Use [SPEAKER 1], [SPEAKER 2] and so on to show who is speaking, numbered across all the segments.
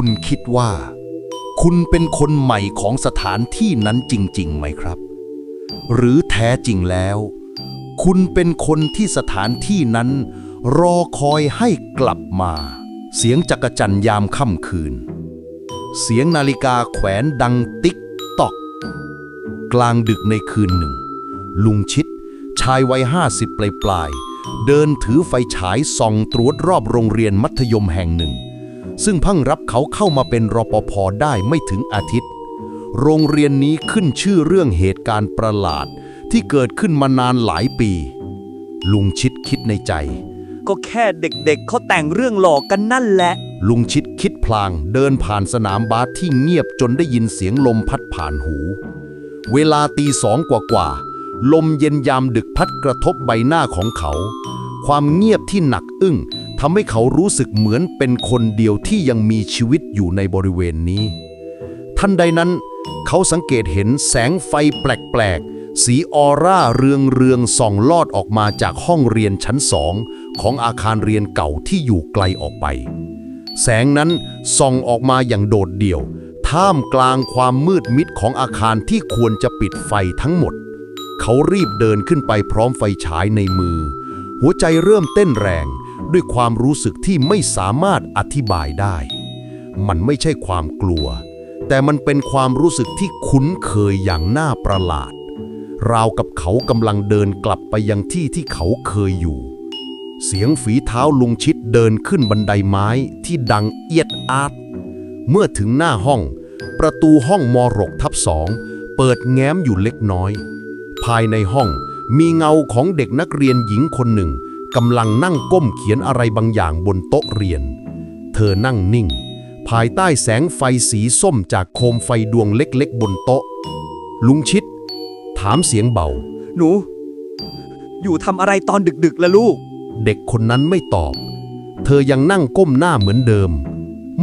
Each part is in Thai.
[SPEAKER 1] คุณคิดว่า คุณเป็นคนใหม่ของสถานที่นั้นจริง ๆ ไหมครับ หรือแท้จริงแล้ว คุณเป็นคนที่สถานที่นั้น รอคอยให้กลับมา เสียงจักรจันยามค่ำคืน เสียงนาฬิกาแขวนดังติ๊กตอก กลางดึกในคืนหนึ่ง ลุงชิด ชายวัยห้าสิบปลายๆเดินถือไฟฉายส่องตรวจรอบโรงเรียนมัธยมแห่งหนึ่ง ซึ่งเพิ่งรับเขาเข้ามาเป็นรปภได้ไม่ถึงอาทิตย์ โรงเรียนนี้ขึ้นชื่อเรื่องเหตุการณ์ประหลาดที่เกิดขึ้นมานานหลายปี ลุงชิดคิดในใจ
[SPEAKER 2] ก็แค่เด็กๆเขาแต่งเรื่องหลอกกันนั่นแหละ
[SPEAKER 1] ลุงชิดคิดพลางเดินผ่านสนามบาสที่เงียบจนได้ยินเสียงลมพัดผ่านหู เวลาตีสองกว่าๆลมเย็นยามดึกพัดกระทบใบหน้าของเขา ความเงียบที่หนักอึ้ง ทำให้เขารู้สึกเหมือนเป็นคนเดียวที่ยังมีชีวิตอยู่ในบริเวณนี้ทันใดนั้น เขาสังเกตเห็นแสงไฟแปลกๆ สีออร่าเรืองเรืองๆส่องลอดออกมาจากห้องเรียนชั้นสองของอาคารเรียนเก่าที่อยู่ไกลออกไป แสงนั้นส่องออกมาอย่างโดดเดี่ยว ท่ามกลางความมืดมิดของอาคารที่ควรจะปิดไฟทั้งหมด เขารีบเดินขึ้นไปพร้อมไฟฉายในมือ หัวใจเริ่มเต้นแรง ด้วยความรู้สึกที่ไม่สามารถอธิบายได้ มันไม่ใช่ความกลัว แต่มันเป็นความรู้สึกที่คุ้นเคยอย่างน่าประหลาด ราวกับเขากำลังเดินกลับไปยังที่ที่เขาเคยอยู่ เสียงฝีเท้าลุงชิดเดินขึ้นบันไดไม้ที่ดังเอียดอาดเมื่อถึงหน้าห้อง ประตูห้องมรกทับสองเปิดแง้มอยู่เล็กน้อย ภายในห้องมีเงาของเด็กนักเรียนหญิงคนหนึ่ง กำลังนั่งก้มเขียนอะไรบางอย่างบนโต๊ะเรียน เธอนั่งนิ่ง ภายใต้แสงไฟสีส้มจากโคมไฟดวงเล็กๆ บนโต๊ะ ลุงชิด ถามเสียงเบา
[SPEAKER 2] หนู อยู่ทำอะไรตอนดึกๆล่ะลูก
[SPEAKER 1] เด็กคนนั้นไม่ตอบ เธอยังนั่งก้มหน้าเหมือนเดิม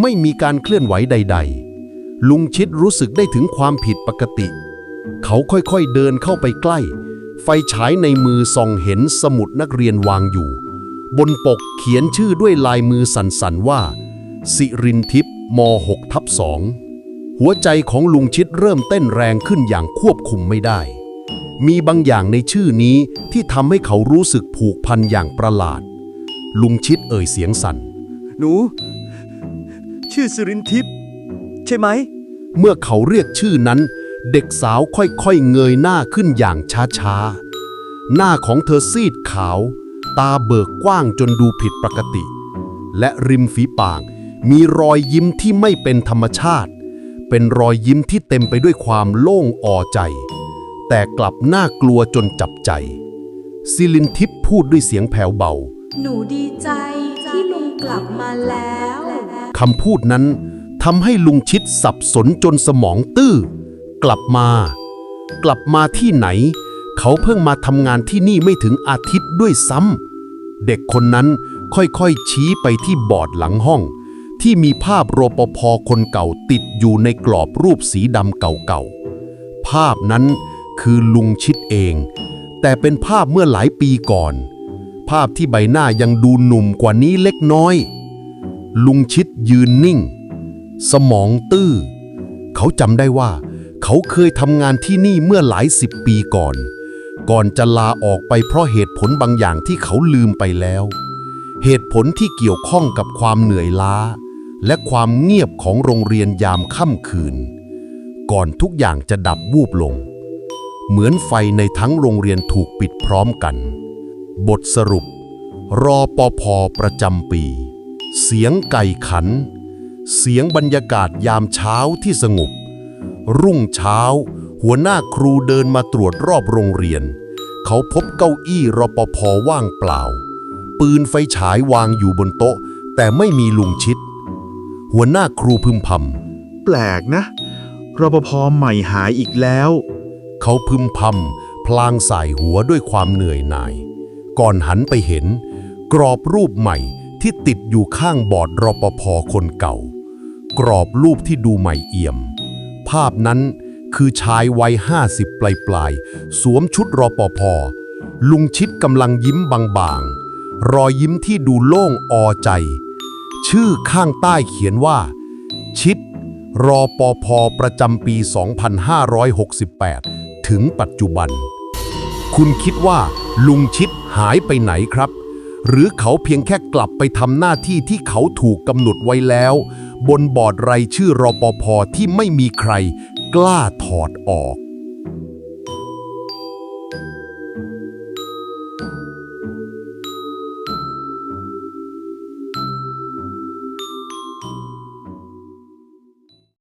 [SPEAKER 1] ไม่มีการเคลื่อนไหวใด ๆ ลุงชิดรู้สึกได้ถึงความผิดปกติ เขาค่อยๆเดินเข้าไปใกล้ ไฟฉายในมือส่องเห็นสมุดนักเรียนวางอยู่ บนปกเขียนชื่อด้วยลายมือสั่นๆว่า สิรินทิพย์ม6ทับสองหัวใจของลุงชิดเริ่มเต้นแรงขึ้นอย่างควบคุมไม่ได้ มีบางอย่างในชื่อนี้ที่ทำให้เขารู้สึกผูกพันอย่างประหลาด ลุงชิดเอ่ยเสียงสั่น
[SPEAKER 2] หนู ชื่อสุรินทิพย์ใช่ไหม
[SPEAKER 1] เมื่อเขาเรียกชื่อนั้น เด็กสาวค่อยๆเงยหน้าขึ้นอย่างช้าๆ หน้าของเธอซีดขาว ตาเบิกกว้างจนดูผิดปกติ และริมฝีปากมีรอยยิ้มที่ไม่เป็นธรรมชาติ เป็นรอยยิ้มที่เต็มไปด้วยความโล่งอ่อใจ แต่กลับน่ากลัวจนจับใจ ซิลินทิพย์พูดด้วยเสียงแผ่วเบา
[SPEAKER 3] หนูดีใจที่ลุงกลับมาแล้ว
[SPEAKER 1] คำพูดนั้นทำให้ลุงชิดสับสนจนสมองตื้อ กลับมา กลับมาที่ไหน เขาเพิ่งมาทำงานที่นี่ไม่ถึงอาทิตย์ด้วยซ้ำเด็กคนนั้นค่อยๆชี้ไปที่บอร์ดหลังห้อง ที่มีภาพรปภคนเก่าติดอยู่ในกรอบรูปสีดำเก่าๆ ภาพนั้นคือลุงชิดเอง แต่เป็นภาพเมื่อหลายปีก่อน ภาพที่ใบหน้ายังดูหนุ่มกว่านี้เล็กน้อย ลุงชิดยืนนิ่ง สมองตื้อ เขาจำได้ว่า เขาเคยทำงานที่นี่เมื่อหลายสิบปีก่อน ก่อนจะลาออกไปเพราะเหตุผลบางอย่างที่เขาลืมไปแล้ว เหตุผลที่เกี่ยวข้องกับความเหนื่อยล้า และความเงียบของโรงเรียนยามค่ำคืน ก่อนทุกอย่างจะดับวูบลง เหมือนไฟในทั้งโรงเรียนถูกปิดพร้อมกัน บทสรุป รอปภประจำปี เสียงไก่ขัน เสียงบรรยากาศยามเช้าที่สงบ รุ่งเช้า หัวหน้าครูเดินมาตรวจรอบโรงเรียน เขาพบเก้าอี้รปภว่างเปล่า ปืนไฟฉายวางอยู่บนโต๊ะ แต่ไม่มีลุงชิด หัวหน้าครูพึมพำ
[SPEAKER 4] แปลกนะรปภใหม่หายอีกแล้ว
[SPEAKER 1] เขาพึมพำพลางสายหัวด้วยความเหนื่อยหน่าย ก่อนหันไปเห็น กรอบรูปใหม่ที่ติดอยู่ข้างบอร์ดรปภคนเก่า กรอบรูปที่ดูใหม่เอี่ยม ภาพนั้นคือชายวัยห้าสิบปลายๆสวมชุดรอปภลุงชิดกำลังยิ้มบางๆ รอยยิ้มที่ดูโล่งออใจ ชื่อข้างใต้เขียนว่า ชิด รอปพอประจำปี 2568 ถึงปัจจุบัน คุณคิดว่า ลุงชิดหายไปไหนครับ หรือเขาเพียงแค่กลับไปทำหน้าที่ที่เขาถูกกำหนดไว้แล้ว บนบอร์ดรชื่อรอปอพที่ไม่มีใคร กล้าถอดออก